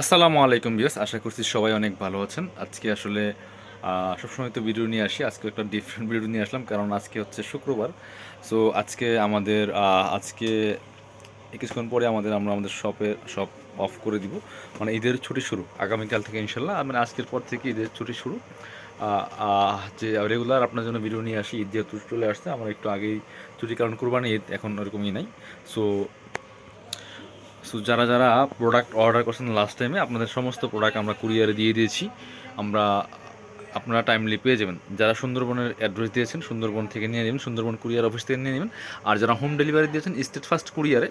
আসসালামু আলাইকুম বিয়াস আশা করছি সবাই অনেক ভালো আছেন। আজকে আসলে সবসময় তো ভিডিও নিয়ে আসি, আজকে একটা ডিফারেন্ট ভিডিও নিয়ে আসলাম, কারণ আজকে হচ্ছে শুক্রবার। সো আজকে আমাদের আজকে কিছুক্ষণ পরে আমাদের, আমরা আমাদের শপে শপ অফ করে দিব। মানে ঈদের ছুটি শুরু, আগামীকাল থেকে ইনশাল্লাহ মানে আজকের পর থেকে ঈদের ছুটি শুরু। যে রেগুলার আপনার জন্য ভিডিও নিয়ে আসি, ঈদ যেহেতু চলে আসছে, আমার একটু আগেই ছুটি, কারণ কুরবানি ঈদ এখন ওরকমই নাই। সো সো যারা যারা প্রোডাক্ট অর্ডার করছেন লাস্ট টাইমে আপনাদের সমস্ত প্রোডাক্ট আমরা কুরিয়ারে দিয়ে দিয়েছি। আমরা আপনারা টাইমলি পেয়ে যাবেন। যারা সুন্দরবনের অ্যাড্রেস দিয়েছেন, সুন্দরবন থেকে নিয়ে নেবেন, সুন্দরবন কুরিয়ার অফিস থেকে নিয়ে নেবেন। আর যারা হোম ডেলিভারি দিয়েছেন স্টেট ফার্স্ট কুরিয়ারে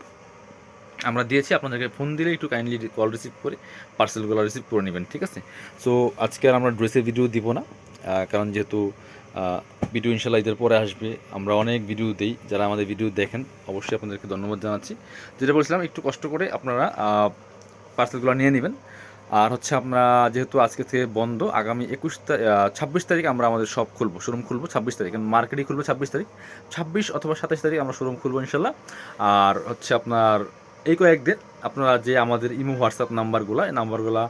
আমরা দিয়েছি। আপনাদেরকে ফোন দিলে একটু কাইন্ডলি কল রিসিভ করে পার্সেলগুলো রিসিভ করে নেবেন, ঠিক আছে? সো আজকে আর আমরা ড্রেসের ভিডিও দিব না। কারণ যেহেতু ভিডিও ইনশাল্লাহ ঈদের পরে আসবে, আমরা অনেক ভিডিও দিই, যারা আমাদের ভিডিও দেখেন, অবশ্যই আপনাদেরকে ধন্যবাদ জানাচ্ছি। যেটা বলছিলাম, একটু কষ্ট করে আপনারা পার্সেলগুলো নিয়ে নেবেন। আর হচ্ছে আমরা যেহেতু আজকে থেকে বন্ধ, আগামী একুশ ছাব্বিশ তারিখ আমরা আমাদের শপ খুলবো শোরুম খুলবো, ছাব্বিশ তারিখ। মার্কেটই খুলবো ছাব্বিশ তারিখ। ছাব্বিশ অথবা সাতাশ তারিখ আমরা শোরুম খুলবো ইনশাল্লাহ আর হচ্ছে আপনার এই কয়েকদিন আপনারা যে আমাদের ইমো হোয়াটসঅ্যাপ নাম্বারগুলো এই নাম্বারগুলো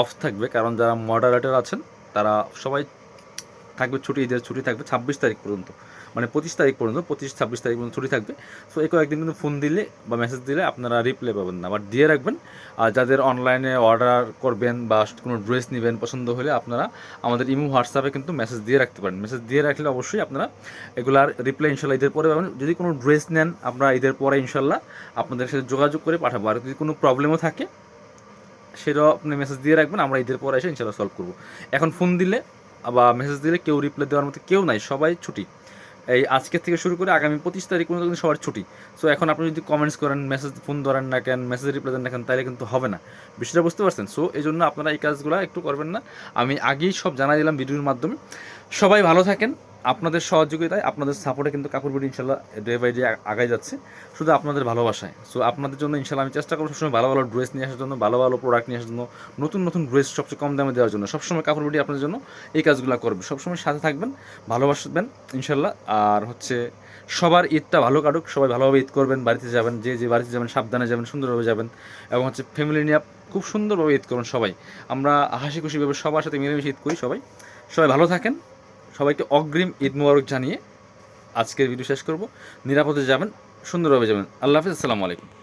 অফ থাকবে। কারণ যারা মডারেটর আছেন, তারা সবাই থাকবে, ছুটি ঈদের ছুটি থাকবে ছাব্বিশ তারিখ পর্যন্ত। মানে পঁচিশ তারিখ পর্যন্ত, পঁচিশ, ছাব্বিশ তারিখ পর্যন্ত ছুটি থাকবে। সো এই কয়েকদিন কিন্তু ফোন দিলে বা মেসেজ দিলে আপনারা রিপ্লাই পাবেন না। বাট দিয়ে রাখবেন, আর যাদের অনলাইনে অর্ডার করবেন বা কোনো ড্রেস নেবেন পছন্দ হলে আপনারা আমাদের ইমো হোয়াটসঅ্যাপে কিন্তু মেসেজ দিয়ে রাখতে পারেন। মেসেজ দিয়ে রাখলে অবশ্যই আপনারা এগুলার রিপ্লাই ইনশাল্লাহ ঈদের পরে পাবেন। যদি কোনো ড্রেস নেন আপনারা ঈদের পরে ইনশাল্লাহ আপনাদের সাথে যোগাযোগ করে পাঠাবো। আর যদি কোনো প্রবলেমও থাকে, সেটাও আপনি মেসেজ দিয়ে রাখবেন, আমরা ঈদের পরে এসে ইনশাল্লাহ সলভ করব। এখন ফোন দিলে বা মেসেজ দিলে কেউ রিপ্লাই দেওয়ার মতো কেউ নাই, সবাই ছুটি। এই আজকে থেকে শুরু করে আগামী পঁচিশ তারিখ পর্যন্ত কিন্তু সবার ছুটি। সো এখন আপনি যদি কমেন্টস করেন মেসেজ ফোন ধরেন না কেন মেসেজ রিপ্লাই দেন না কেন তাহলে কিন্তু হবে না। বিষয়টা বুঝতে পারছেন? সো এই জন্য আপনারা এই কাজগুলো একটু করবেন না। আমি আগেই সব জানাই দিলাম ভিডিওর মাধ্যমে। সবাই ভালো থাকেন। আপনাদের সহযোগিতায়, আপনাদের সাপোর্টে কিন্তু কাপড় বিডি ইনশাল্লাহ ডে বাই ডে আগাই যাচ্ছে। শুধু আপনাদের ভালোবাসায়। সো আপনাদের জন্য ইনশাল্লাহ আমি চেষ্টা করব সবসময় ভালো ভালো ড্রেস নিয়ে আসার জন্য, ভালো ভালো প্রোডাক্ট নিয়ে আসার জন্য, নতুন নতুন ড্রেস সবচেয়ে কম দামে দেওয়ার জন্য। সবসময় কাপড় বিডি আপনাদের জন্য এই কাজগুলো করবে। সবসময় সাথে থাকবেন, ভালোবাসবেন ইনশাল্লাহ। আর হচ্ছে সবার ঈদটা ভালো কাটুক, সবাই ভালোভাবে ঈদ করবেন, বাড়িতে যাবেন, যে যে বাড়িতে যাবেন, সাবধানে যাবেন, সুন্দরভাবে যাবেন এবং হচ্ছে ফ্যামিলি নিয়ে খুব সুন্দরভাবে ঈদ করুন সবাই। আমরা হাসি খুশিভাবে সবার সাথে মিলেমিশে ঈদ করি সবাই। সবাই ভালো থাকেন। সবাইকে অগ্রিম ঈদ মুবারক জানিয়ে আজকের ভিডিও শেষ করব। নিরাপদে যাবেন, সুন্দরভাবে যাবেন। আল্লাহ হাফিজ, আসসালামু আলাইকুম।